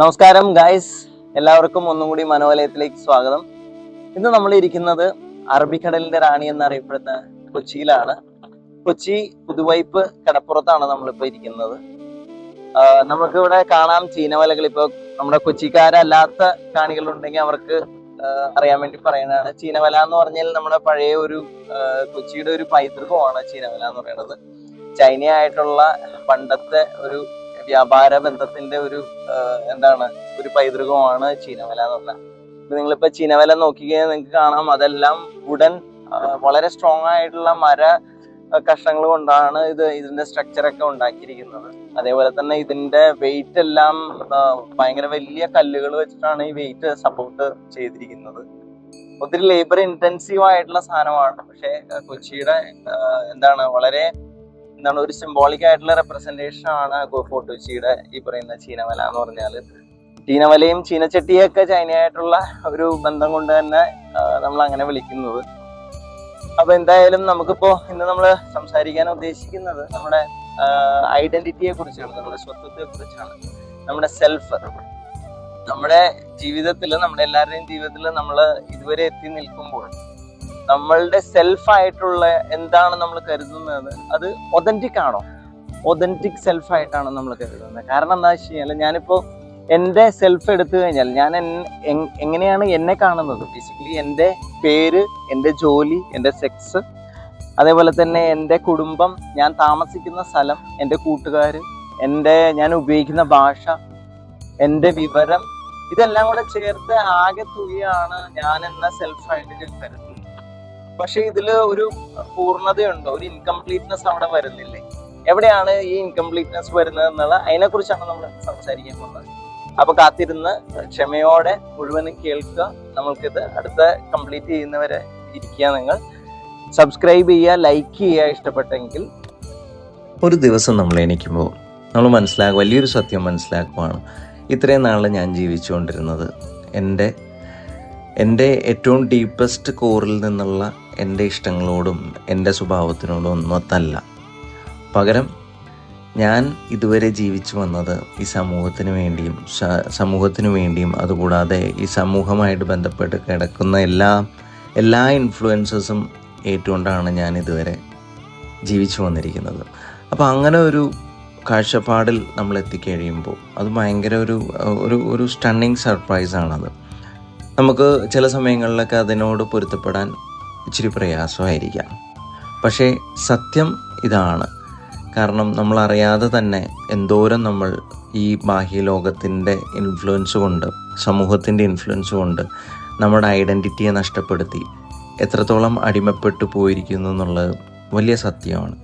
നമസ്കാരം ഗായ്സ് എല്ലാവർക്കും ഒന്നും കൂടി മനോലയത്തിലേക്ക് സ്വാഗതം. ഇന്ന് നമ്മൾ ഇരിക്കുന്നത് അറബിക്കടലിന്റെ റാണി എന്നറിയപ്പെടുന്ന കൊച്ചിയിലാണ്. കൊച്ചി പുതുവൈപ്പ് കടപ്പുറത്താണ് നമ്മളിപ്പോ ഇരിക്കുന്നത്. നമുക്ക് ഇവിടെ കാണാം ചീനവലകൾ. ഇപ്പൊ നമ്മുടെ കൊച്ചിക്കാരല്ലാത്ത കാണികളുണ്ടെങ്കിൽ അവർക്ക് അറിയാൻ വേണ്ടി പറയുന്നതാണ്. ചീനവല എന്ന് പറഞ്ഞാൽ നമ്മുടെ പഴയ ഒരു കൊച്ചിയുടെ ഒരു പൈതൃകമാണ് ചീനവല എന്ന് പറയുന്നത്. ചൈനയായിട്ടുള്ള പണ്ടത്തെ ഒരു വ്യാപാര ബന്ധത്തിന്റെ ഒരു എന്താണ് ഒരു പൈതൃകമാണ് ചീനവല എന്ന് പറഞ്ഞാൽ. നിങ്ങളിപ്പോ ചീനവല നോക്കിക്കഴിഞ്ഞാൽ നിങ്ങൾക്ക് കാണാം. അതെല്ലാം ഉടൻ വളരെ സ്ട്രോങ് ആയിട്ടുള്ള മര കഷ്ണങ്ങൾ കൊണ്ടാണ് ഇത് ഇതിന്റെ സ്ട്രക്ചർ ഒക്കെ ഉണ്ടാക്കിയിരിക്കുന്നത്. അതേപോലെ തന്നെ ഇതിന്റെ വെയിറ്റ് എല്ലാം ഭയങ്കര വലിയ കല്ലുകൾ വെച്ചിട്ടാണ് ഈ വെയിറ്റ് സപ്പോർട്ട് ചെയ്തിരിക്കുന്നത്. ഒത്തിരി ലേബർ ഇന്റൻസീവ് ആയിട്ടുള്ള സാധനമാണ്. പക്ഷെ കൊച്ചിയുടെ എന്താണ് വളരെ എന്താണ് ഒരു സിംബോളിക് ആയിട്ടുള്ള റെപ്രസെന്റേഷൻ ആണ് ഫോട്ടോച്ചിയുടെ ഈ പറയുന്ന ചീനമല എന്ന് പറഞ്ഞാൽ. ചീനവലയും ചീനച്ചട്ടിയൊക്കെ ചൈനയായിട്ടുള്ള ഒരു ബന്ധം കൊണ്ട് തന്നെ നമ്മൾ അങ്ങനെ വിളിക്കുന്നത്. അപ്പൊ എന്തായാലും നമുക്കിപ്പോ ഇന്ന് നമ്മൾ സംസാരിക്കാൻ ഉദ്ദേശിക്കുന്നത് നമ്മുടെ ഐഡന്റിറ്റിയെ കുറിച്ചാണ് നമ്മുടെ സ്വത്വത്തെ കുറിച്ചാണ്. നമ്മുടെ സെൽഫ് നമ്മുടെ ജീവിതത്തിൽ നമ്മുടെ എല്ലാവരുടെയും ജീവിതത്തിൽ നമ്മൾ ഇതുവരെ എത്തി നിൽക്കുമ്പോൾ നമ്മളുടെ സെൽഫായിട്ടുള്ള എന്താണ് നമ്മൾ കരുതുന്നത്? അത് ഒതന്റിക് ആണോ? ഒതന്റിക് സെൽഫ് ആയിട്ടാണ് നമ്മൾ കരുതുന്നത്. കാരണം എന്താ വെച്ച് കഴിഞ്ഞാൽ ഞാനിപ്പോ എന്റെ സെൽഫ് എടുത്തു കഴിഞ്ഞാൽ ഞാൻ എങ്ങനെയാണ് എന്നെ കാണുന്നത്? ബേസിക്കലി എന്റെ പേര് എന്റെ ജോലി എന്റെ സെക്സ് അതേപോലെ തന്നെ എന്റെ കുടുംബം ഞാൻ താമസിക്കുന്ന സ്ഥലം എന്റെ കൂട്ടുകാർ എന്റെ ഞാൻ ഉപയോഗിക്കുന്ന ഭാഷ എന്റെ വിവരം ഇതെല്ലാം കൂടെ ചേർത്ത് ആകെ തുകയാണ് ഞാൻ എന്ന സെൽഫായിട്ട് കരുതുന്നത്. പക്ഷെ ഇതിൽ ഒരു പൂർണതയുണ്ടോ ഒരു ഇൻകംപ്ലീറ്റ്നെസ് അവിടെ വരുന്നില്ലേ? എവിടെയാണ് ഈ ഇൻകംപ്ലീറ്റ്നെസ് വരുന്നത് എന്നുള്ള അതിനെക്കുറിച്ചാണ് നമ്മൾ സംസാരിക്കാൻ പോകുന്നത്. അപ്പൊ കാത്തിരുന്ന് ക്ഷമയോടെ മുഴുവനും കേൾക്കുക. നമ്മൾക്കിത് അടുത്ത കംപ്ലീറ്റ് ചെയ്യുന്നവരെ ഇരിക്കുക നിങ്ങൾ. സബ്സ്ക്രൈബ് ചെയ്യുക ലൈക്ക് ചെയ്യുക ഇഷ്ടപ്പെട്ടെങ്കിൽ. ഒരു ദിവസം നമ്മൾ എണീക്കുമ്പോൾ നമ്മൾ മനസ്സിലാക്കുക വലിയൊരു സത്യം മനസ്സിലാക്കുവാണ്. ഇത്രയും നാളിൽ ഞാൻ ജീവിച്ചുകൊണ്ടിരുന്നത് എന്റെ എന്റെ ഏറ്റവും ഡീപ്പസ്റ്റ് കോറിൽ നിന്നുള്ള എന്റെ ഇഷ്ടങ്ങളോടും എന്റെ സ്വഭാവത്തിനോടും ഒന്നത്തല്ല പകരം ഞാൻ ഇതുവരെ ജീവിച്ചു വന്നത് ഈ സമൂഹത്തിന് വേണ്ടിയും സമൂഹത്തിന് വേണ്ടിയും അതുകൂടാതെ ഈ സമൂഹമായിട്ട് ബന്ധപ്പെട്ട് കിടക്കുന്ന എല്ലാ എല്ലാ ഇൻഫ്ലുവൻസസും ഏറ്റുകൊണ്ടാണ് ഞാൻ ഇതുവരെ ജീവിച്ചു വന്നിരിക്കുന്നത്. അപ്പോൾ അങ്ങനെ ഒരു കാഴ്ചപ്പാടിൽ നമ്മൾ എത്തിക്കഴിയുമ്പോൾ അത് ഭയങ്കര ഒരു ഒരു ഒരു സ്റ്റണ്ണിങ് സർപ്രൈസാണത് നമുക്ക് ചില സമയങ്ങളിലൊക്കെ അതിനോട് പൊരുത്തപ്പെടാൻ ഇച്ചിരി പ്രയാസമായിരിക്കാം. പക്ഷേ സത്യം ഇതാണ്. കാരണം നമ്മൾ അറിയാതെ തന്നെ എന്തോരം നമ്മൾ ഈ ബാഹ്യലോകത്തിന്റെ ഇൻഫ്ലുവൻസ് കൊണ്ട് സമൂഹത്തിന്റെ ഇൻഫ്ലുവൻസ് കൊണ്ട് നമ്മുടെ ഐഡന്റിറ്റിയെ നഷ്ടപ്പെടുത്തി എത്രത്തോളം അടിമപ്പെട്ടു പോയിരിക്കുന്നു എന്നുള്ളത് വലിയ സത്യമാണ്.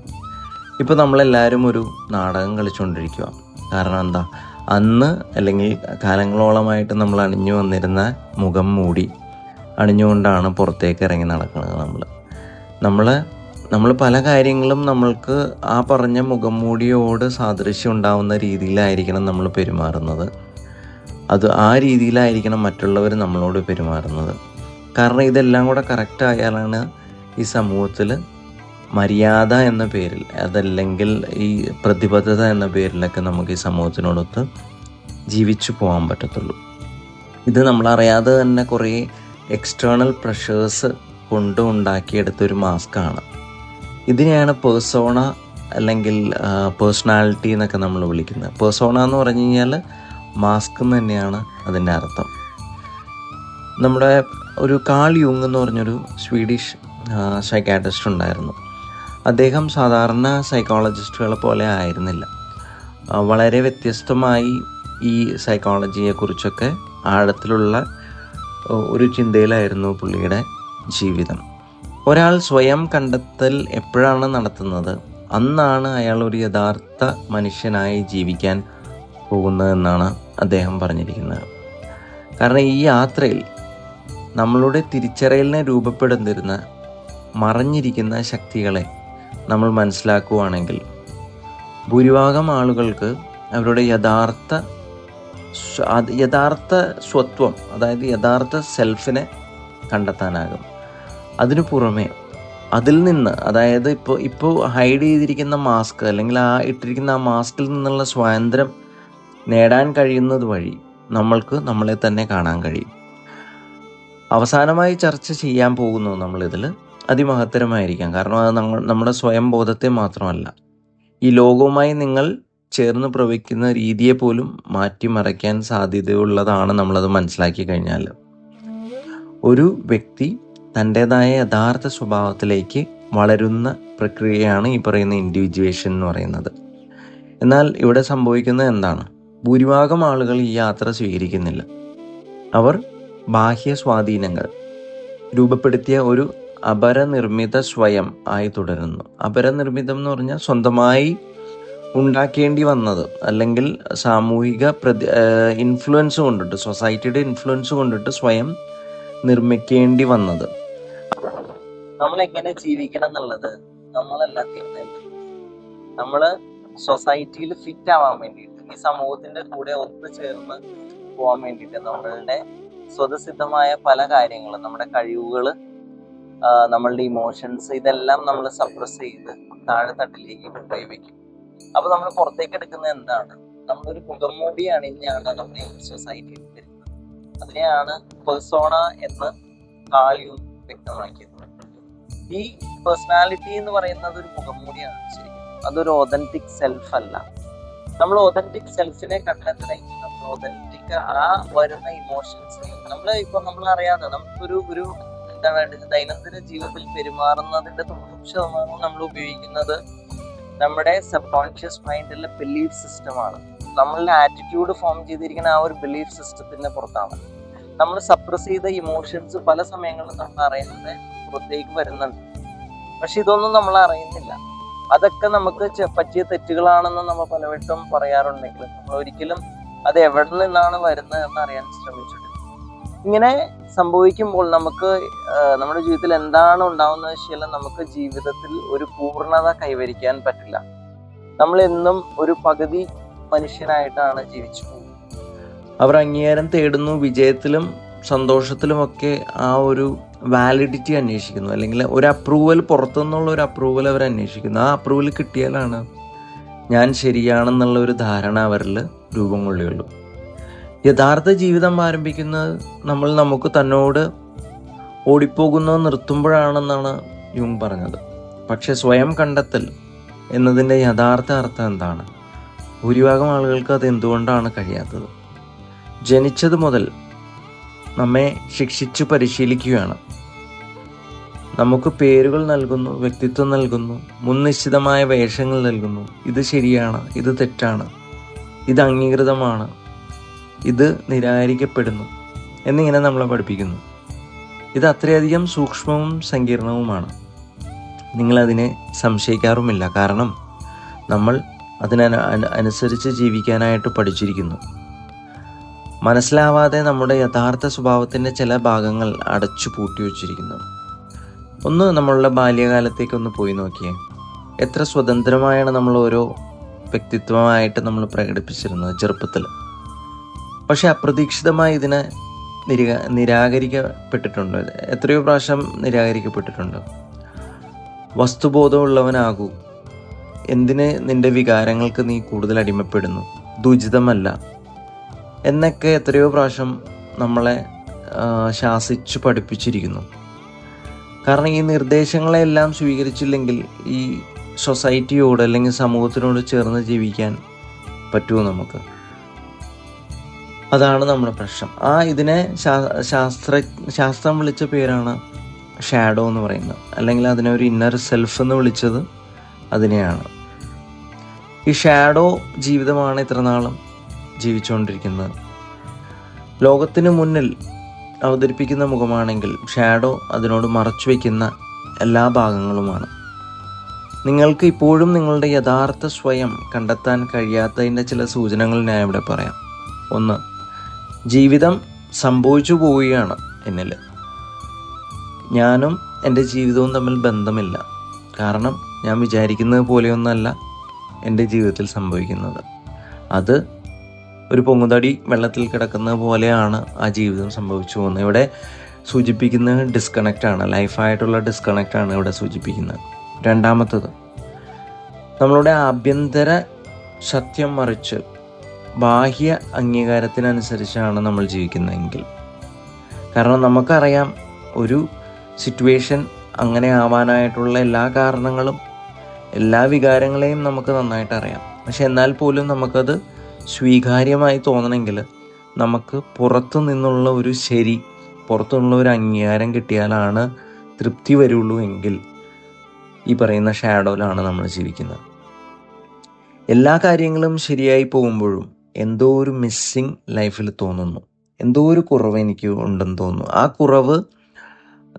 ഇപ്പോൾ നമ്മളെല്ലാവരും ഒരു നാടകം കളിച്ചുകൊണ്ടിരിക്കുക കാരണം എന്താ? അന്ന് അല്ലെങ്കിൽ കാലങ്ങളോളമായിട്ട് നമ്മൾ അണിഞ്ഞു വന്നിരുന്ന മുഖം മൂടി അണിഞ്ഞുകൊണ്ടാണ് പുറത്തേക്ക് ഇറങ്ങി നടക്കുന്നത് നമ്മൾ. നമ്മൾ നമ്മൾ പല കാര്യങ്ങളും നമ്മൾക്ക് ആ പറഞ്ഞ മുഖം മൂടിയോട് സാദൃശ്യം ഉണ്ടാവുന്ന രീതിയിലായിരിക്കണം നമ്മൾ പെരുമാറുന്നത്. അത് ആ രീതിയിലായിരിക്കണം മറ്റുള്ളവർ നമ്മളോട് പെരുമാറുന്നത്. കാരണം ഇതെല്ലാം കൂടെ കറക്റ്റ് ആയാലാണ് ഈ സമൂഹത്തിൽ മര്യാദ എന്ന പേരിൽ അതല്ലെങ്കിൽ ഈ പ്രതിബദ്ധത എന്ന പേരിലൊക്കെ നമുക്ക് ഈ സമൂഹത്തിനോടൊത്ത് ജീവിച്ചു പോകാൻ പറ്റത്തുള്ളൂ. ഇത് നമ്മളറിയാതെ തന്നെ കുറേ എക്സ്റ്റേണൽ പ്രഷേഴ്സ് കൊണ്ട് ഉണ്ടാക്കിയെടുത്തൊരു മാസ്കാണ് ഇതിനെയാണ് പേഴ്സോണ അല്ലെങ്കിൽ പേഴ്സണാലിറ്റി എന്നൊക്കെ നമ്മൾ വിളിക്കുന്നത്. പേഴ്സോണ എന്ന് പറഞ്ഞു കഴിഞ്ഞാൽ മാസ്ക് തന്നെയാണ് അതിന്റെ അർത്ഥം. നമ്മുടെ ഒരു കാൾ യുങ് എന്ന് പറഞ്ഞൊരു സ്വീഡിഷ് സൈക്കാട്രിസ്റ്റ് ഉണ്ടായിരുന്നു. അദ്ദേഹം സാധാരണ സൈക്കോളജിസ്റ്റുകളെ പോലെ ആയിരുന്നില്ല. വളരെ വ്യത്യസ്തമായി ഈ സൈക്കോളജിയെക്കുറിച്ചൊക്കെ ആഴത്തിലുള്ള ഒരു ചിന്തയിലായിരുന്നു പുള്ളിയുടെ ജീവിതം. ഒരാൾ സ്വയം കണ്ടെത്തൽ എപ്പോഴാണ് നടത്തുന്നത്? അന്നാണ് അയാൾ ഒരു യഥാർത്ഥ മനുഷ്യനായി ജീവിക്കാൻ പോകുന്നതെന്നാണ് അദ്ദേഹം പറഞ്ഞിരിക്കുന്നത്. കാരണം ഈ യാത്രയിൽ നമ്മളുടെ തിരിച്ചറിയലിനെ രൂപപ്പെടുന്നിരുന്ന മറഞ്ഞിരിക്കുന്ന ശക്തികളെ നമ്മൾ മനസ്സിലാക്കുകയാണെങ്കിൽ ഭൂരിഭാഗം ആളുകൾക്ക് അവരുടെ യഥാർത്ഥ യഥാർത്ഥ സ്വത്വം അതായത് യഥാർത്ഥ സെൽഫിനെ കണ്ടെത്താനാകും. അതിനു പുറമെ അതിൽ നിന്ന് അതായത് ഇപ്പോൾ ഇപ്പോൾ ഹൈഡ് ചെയ്തിരിക്കുന്ന മാസ്ക് അല്ലെങ്കിൽ ആ ഇട്ടിരിക്കുന്ന ആ മാസ്കിൽ നിന്നുള്ള സ്വാതന്ത്ര്യം നേടാൻ കഴിയുന്നത് വഴി നമ്മൾക്ക് നമ്മളെ തന്നെ കാണാൻ കഴിയും. അവസാനമായി ചർച്ച ചെയ്യാൻ പോകുന്നു നമ്മളിതിൽ അതിമഹത്തരമായിരിക്കാം. കാരണം അത് നമ്മൾ നമ്മുടെ സ്വയം ബോധത്തെ മാത്രമല്ല. ഈ ലോകവുമായി നിങ്ങൾ ചേർന്ന് പ്രവഹിക്കുന്ന രീതിയെ പോലും മാറ്റിമറിക്കാൻ സാധ്യതയുള്ളതാണ് നമ്മളത് മനസ്സിലാക്കി കഴിഞ്ഞാൽ ഒരു വ്യക്തി തന്റെതായ യഥാർത്ഥ സ്വഭാവത്തിലേക്ക് വളരുന്ന പ്രക്രിയയാണ് ഈ പറയുന്ന ഇൻഡിവിജ്വേഷൻ എന്ന് പറയുന്നത്. എന്നാൽ ഇവിടെ സംഭവിക്കുന്നത് എന്താണ്? ഭൂരിഭാഗം ആളുകൾ ഈ യാത്ര സ്വീകരിക്കുന്നില്ല. അവർ ബാഹ്യ സ്വാധീനങ്ങൾ രൂപപ്പെടുത്തിയ ഒരു അപരനിർമ്മിത സ്വയം ആയി തുടരുന്നു. അപരനിർമ്മിതം എന്ന് പറഞ്ഞാൽ സ്വന്തമായി ഉണ്ടാക്കേണ്ടി വന്നത് അല്ലെങ്കിൽ സാമൂഹിക പ്രതി ഇൻഫ്ലുവൻസ് കൊണ്ടിട്ട് സൊസൈറ്റിയുടെ ഇൻഫ്ലുവൻസ് കൊണ്ടിട്ട് സ്വയം നിർമ്മിക്കേണ്ടി വന്നത്. നമ്മൾ എങ്ങനെ ജീവിക്കണം എന്നുള്ളത് നമ്മളല്ല തീർച്ചയായിട്ടും നമ്മൾ സൊസൈറ്റിയിൽ ഫിറ്റ് ആവാൻ വേണ്ടിയിട്ട് ഈ സമൂഹത്തിന്റെ കൂടെ ഒത്തുചേർന്ന് പോവാൻ വേണ്ടിയിട്ട് നമ്മളുടെ സ്വതസിദ്ധമായ പല കാര്യങ്ങളും നമ്മുടെ കഴിവുകൾ നമ്മളുടെ ഇമോഷൻസ് ഇതെല്ലാം നമ്മൾ സപ്രസ് ചെയ്ത് താഴെത്തട്ടിലേക്ക് കൊണ്ടുപോയി വെക്കും. അപ്പൊ നമ്മൾ പുറത്തേക്ക് എടുക്കുന്നത് എന്താണ്? നമ്മളൊരു പുകമൂടിയാണ് അണിഞ്ഞാണ് നമ്മൾ ഈ സൊസൈറ്റിയിൽ വരുന്നത്. അതിനെയാണ് പേഴ്സോണ എന്ന് കാളിയും വ്യക്തമാക്കിയത്. ഈ പേഴ്സണാലിറ്റി എന്ന് പറയുന്നത് ഒരു മുഖംമൂടിയാണ് ശരിക്കും. അതൊരു ഒതന്റിക് സെൽഫ് അല്ല. നമ്മൾ ഒതന്റിക് സെൽഫിനെ കണ്ടെത്തണമെങ്കിൽ നമ്മൾ ഒതന്റിക് ആ വരുന്ന ഇമോഷൻസ് നമ്മൾ ഇപ്പൊ നമ്മൾ അറിയാതെ നമുക്കൊരു ഒരു എന്താ വേണ്ടത് ദൈനംദിന ജീവിതത്തിൽ പെരുമാറുന്നതിന്റെ തൊണ്ണൂറ് ശതമാനവും നമ്മൾ ഉപയോഗിക്കുന്നത് നമ്മുടെ സബ് കോൺഷ്യസ് മൈൻഡിലെ ബിലീഫ് സിസ്റ്റമാണ് നമ്മളുടെ ആറ്റിറ്റ്യൂഡ് ഫോം ചെയ്തിരിക്കുന്ന ആ ഒരു ബിലീഫ് സിസ്റ്റത്തിന്റെ പുറത്താണ്. നമ്മൾ സപ്രസ് ചെയ്ത ഇമോഷൻസ് പല സമയങ്ങളിലും നമ്മൾ അറിയുന്നത് പുറത്തേക്ക് വരുന്നുണ്ട്. പക്ഷെ ഇതൊന്നും നമ്മൾ അറിയുന്നില്ല. അതൊക്കെ നമുക്ക് പറ്റിയ തെറ്റുകളാണെന്ന് നമ്മൾ പലവട്ടം പറയാറുണ്ടെങ്കിലും നമ്മൾ ഒരിക്കലും അത് എവിടെ നിന്നാണ് വരുന്നത് എന്ന് അറിയാൻ ശ്രമിച്ചിട്ടില്ല. ഇങ്ങനെ സംഭവിക്കുമ്പോൾ നമുക്ക് നമ്മുടെ ജീവിതത്തിൽ എന്താണ് ഉണ്ടാവുന്ന വെച്ചാൽ നമുക്ക് ജീവിതത്തിൽ ഒരു പൂർണത കൈവരിക്കാൻ പറ്റില്ല. നമ്മൾ എന്നും ഒരു പകുതി മനുഷ്യനായിട്ടാണ് ജീവിച്ചു പോകുന്നത്. അവർ അംഗീകാരം തേടുന്നു വിജയത്തിലും സന്തോഷത്തിലുമൊക്കെ ആ ഒരു വാലിഡിറ്റി അന്വേഷിക്കുന്നു. അല്ലെങ്കിൽ ഒരു അപ്രൂവൽ പുറത്തുനിന്നുള്ള ഒരു അപ്രൂവൽ അവർ അന്വേഷിക്കുന്നു. ആ അപ്രൂവൽ കിട്ടിയാലാണ് ഞാൻ ശരിയാണെന്നുള്ള ഒരു ധാരണ അവരിൽ രൂപം കൊള്ളുകയുള്ളൂ. യഥാർത്ഥ ജീവിതം ആരംഭിക്കുന്നത് നമ്മൾ നമുക്ക് തന്നോട് ഓടിപ്പോകുന്നത് നിർത്തുമ്പോഴാണെന്നാണ് യും പറഞ്ഞത്. പക്ഷെ സ്വയം കണ്ടെത്തൽ എന്നതിന്റെ യഥാർത്ഥ അർത്ഥം എന്താണ്? ഭൂരിഭാഗം ആളുകൾക്ക് അത് എന്തുകൊണ്ടാണ് കഴിയാത്തത്? ജനിച്ചത് മുതൽ നമ്മെ ശിക്ഷിച്ചു പരിശീലിക്കുകയാണ്. നമുക്ക് പേരുകൾ നൽകുന്നു വ്യക്തിത്വം നൽകുന്നു മുൻനിശ്ചിതമായ വേഷങ്ങൾ നൽകുന്നു. ഇത് ശരിയാണ് ഇത് തെറ്റാണ് ഇത് അംഗീകൃതമാണ്. ഇത് നിരാകരിക്കപ്പെടുന്നു എന്നിങ്ങനെ നമ്മളെ പഠിപ്പിക്കുന്നു. ഇത് അത്രയധികം സൂക്ഷ്മവും സങ്കീർണവുമാണ്. നിങ്ങളതിനെ സംശയിക്കാറുമില്ല. കാരണം നമ്മൾ അതിന് അനുസരിച്ച് ജീവിക്കാനായിട്ട് പഠിച്ചിരിക്കുന്നു. മനസ്സിലാവാതെ നമ്മുടെ യഥാർത്ഥ സ്വഭാവത്തിന്റെ ചില ഭാഗങ്ങൾ അടച്ചു പൂട്ടി വച്ചിരിക്കുന്നു. ഒന്ന് നമ്മളുടെ ബാല്യകാലത്തേക്ക് ഒന്ന് പോയി നോക്കിയേ. എത്ര സ്വതന്ത്രമായാണ് നമ്മൾ ഓരോ വ്യക്തിത്വമായിട്ട് നമ്മൾ പ്രകടിപ്പിച്ചിരുന്നത് ചെറുപ്പത്തിൽ പക്ഷെ അപ്രതീക്ഷിതമായി ഇതിനെ നിരാ നിരാകരിക്കപ്പെട്ടിട്ടുണ്ട്. എത്രയോ പ്രാവശ്യം നിരാകരിക്കപ്പെട്ടിട്ടുണ്ട്. വസ്തുബോധമുള്ളവനാകൂ. എന്തിന് നിന്റെ വികാരങ്ങൾക്ക് നീ കൂടുതൽ അടിമപ്പെടുന്നു? ദുചിതമല്ല. എന്നൊക്കെ എത്രയോ പ്രാവശ്യം നമ്മളെ ശാസിച്ച് പഠിപ്പിച്ചിരിക്കുന്നു. കാരണം ഈ നിർദ്ദേശങ്ങളെല്ലാം സ്വീകരിച്ചില്ലെങ്കിൽ ഈ സൊസൈറ്റിയോട് അല്ലെങ്കിൽ സമൂഹത്തിനോട് ചേർന്ന് ജീവിക്കാൻ പറ്റുമോ നമുക്ക്? അതാണ് നമ്മുടെ പ്രശ്നം. ആ ഇതിനെ ശാസ്ത്ര ശാസ്ത്രം വിളിച്ച പേരാണ് ഷാഡോ എന്ന് പറയുന്നത്. അല്ലെങ്കിൽ അതിനെ ഒരു ഇന്നർ സെൽഫ് എന്ന് വിളിച്ചത് അതിനെയാണ്. ഈ ഷാഡോ ജീവിതമാണ് ഇത്ര നാളും ജീവിച്ചുകൊണ്ടിരിക്കുന്നത്. ലോകത്തിന് മുന്നിൽ അവതരിപ്പിക്കുന്ന മുഖമാണെങ്കിൽ ഷാഡോ അതിനോട് മറച്ചു വയ്ക്കുന്ന എല്ലാ ഭാഗങ്ങളുമാണ്. നിങ്ങൾക്ക് ഇപ്പോഴും നിങ്ങളുടെ യഥാർത്ഥ സ്വയം കണ്ടെത്താൻ കഴിയാത്തതിന്റെ ചില സൂചനകൾ ഞാൻ ഇവിടെ പറയാം. ഒന്ന് ജീവിതം സംഭവിച്ചു പോവുകയാണ് എന്നിൽ. ഞാനും എന്റെ ജീവിതവും തമ്മിൽ ബന്ധമില്ല. കാരണം ഞാൻ വിചാരിക്കുന്നത് പോലെയൊന്നല്ല എന്റെ ജീവിതത്തിൽ സംഭവിക്കുന്നത്. അത് ഒരു പൊങ്ങുതടി വെള്ളത്തിൽ കിടക്കുന്ന പോലെയാണ് ആ ജീവിതം സംഭവിച്ചു പോകുന്നത്. ഇവിടെ സൂചിപ്പിക്കുന്നത് ഡിസ്കണക്റ്റാണ് ലൈഫായിട്ടുള്ള ഡിസ്കണക്റ്റാണ് ഇവിടെ സൂചിപ്പിക്കുന്നത്. രണ്ടാമത്തത് നമ്മളുടെ ആഭ്യന്തര സത്യം മറിച്ച് ബാഹ്യ അംഗീകാരത്തിനനുസരിച്ചാണ് നമ്മൾ ജീവിക്കുന്നതെങ്കിൽ. കാരണം നമുക്കറിയാം ഒരു സിറ്റുവേഷൻ അങ്ങനെ ആവാനായിട്ടുള്ള എല്ലാ കാരണങ്ങളും എല്ലാ വികാരങ്ങളെയും നമുക്ക് നന്നായിട്ട് അറിയാം. പക്ഷെ എന്നാൽ പോലും നമുക്കത് സ്വീകാര്യമായി തോന്നണമെങ്കിൽ നമുക്ക് പുറത്തു നിന്നുള്ള ഒരു ശരി പുറത്തു നിന്നുള്ള ഒരു അംഗീകാരം കിട്ടിയാലാണ് തൃപ്തി വരുള്ളൂ എങ്കിൽ ഈ പറയുന്ന ഷാഡോയിലാണ് നമ്മൾ ജീവിക്കുന്നത്. എല്ലാ കാര്യങ്ങളും ശരിയായി പോകുമ്പോഴും എന്തോ ഒരു മിസ്സിങ് ലൈഫിൽ തോന്നുന്നു. എന്തോ ഒരു കുറവ് എനിക്ക് ഉണ്ടെന്ന് തോന്നുന്നു. ആ കുറവ്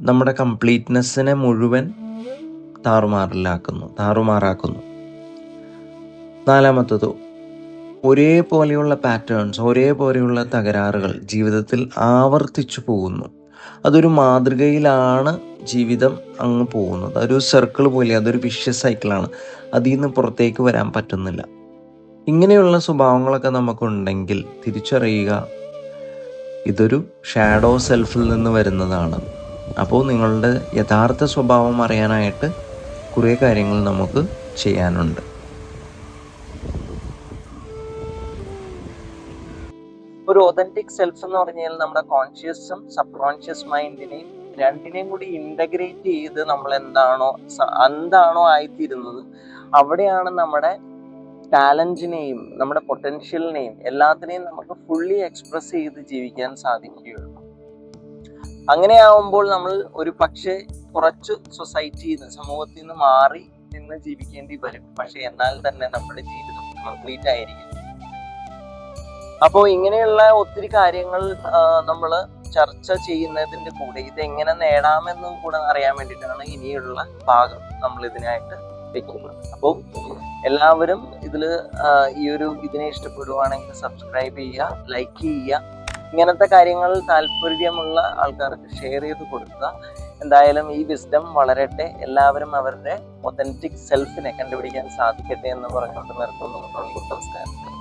നമ്മുടെ കംപ്ലീറ്റ്നെസ്സിനെ മുഴുവൻ താറുമാറിലാക്കുന്നു താറുമാറാക്കുന്നു. നാലാമത്തത് ഒരേപോലെയുള്ള പാറ്റേൺസ് ഒരേപോലെയുള്ള തകരാറുകൾ ജീവിതത്തിൽ ആവർത്തിച്ചു പോകുന്നു. അതൊരു മാതൃകയിലാണ് ജീവിതം അങ്ങ് പോകുന്നത്. അതൊരു സർക്കിൾ പോലെ അതൊരു വിഷ്യസ് സൈക്കിളാണ് അതിൽ നിന്ന് പുറത്തേക്ക് വരാൻ പറ്റുന്നില്ല. ഇങ്ങനെയുള്ള സ്വഭാവങ്ങളൊക്കെ നമുക്കുണ്ടെങ്കിൽ തിരിച്ചറിയുക ഇതൊരു ഷാഡോ സെൽഫിൽ നിന്ന് വരുന്നതാണ്. അപ്പോൾ നിങ്ങളുടെ യഥാർത്ഥ സ്വഭാവം അറിയാനായിട്ട് കുറേ കാര്യങ്ങൾ നമുക്ക് ചെയ്യാനുണ്ട്. ഒരു ഒതന്റിക് സെൽഫ് എന്ന് പറഞ്ഞാൽ നമ്മുടെ കോൺഷ്യസും സബ് കോൺഷ്യസ് മൈൻഡിനെയും രണ്ടിനെയും കൂടി ഇന്റഗ്രേറ്റ് ചെയ്ത് നമ്മൾ എന്താണോ എന്താണോ ആയിത്തീരുന്നത്. അവിടെയാണ് നമ്മുടെ ടാലന്റിനെയും നമ്മുടെ പൊട്ടൻഷ്യലിനെയും എല്ലാത്തിനെയും നമുക്ക് ഫുള്ളി എക്സ്പ്രസ് ചെയ്ത് ജീവിക്കാൻ സാധിക്കുകയുള്ളൂ. അങ്ങനെയാവുമ്പോൾ നമ്മൾ ഒരു പക്ഷേ കുറച്ച് സൊസൈറ്റിയിൽ നിന്ന് സമൂഹത്തിൽ നിന്ന് മാറി നിന്ന് ജീവിക്കേണ്ടി വരും. പക്ഷെ എന്നാൽ തന്നെ നമ്മുടെ ജീവിതം കംപ്ലീറ്റ് ആയിരിക്കും. അപ്പോൾ ഇങ്ങനെയുള്ള ഒത്തിരി കാര്യങ്ങൾ നമ്മൾ ചർച്ച ചെയ്യുന്നതിന്റെ കൂടെ ഇത് എങ്ങനെ നേടാമെന്നും കൂടെ അറിയാൻ വേണ്ടിയിട്ടാണ് ഇനിയുള്ള ഭാഗം നമ്മൾ ഇതിനായിട്ട് വെക്കുന്നത് അപ്പോൾ എല്ലാവരും ഇതിൽ ഈ ഒരു ഇതിനെ ഇഷ്ടപ്പെടുവാണെങ്കിൽ സബ്സ്ക്രൈബ് ചെയ്യുക ലൈക്ക് ചെയ്യുക. ഇങ്ങനത്തെ കാര്യങ്ങൾ താല്പര്യമുള്ള ആൾക്കാർക്ക് ഷെയർ ചെയ്ത് കൊടുക്കുക. എന്തായാലും ഈ വിസ്ഡം വളരട്ടെ. എല്ലാവരും അവരുടെ ഒതന്റിക് സെൽഫിനെ കണ്ടുപിടിക്കാൻ സാധിക്കട്ടെ എന്ന് പറഞ്ഞുകൊണ്ട് നിർത്തുന്നു. നമസ്കാരം.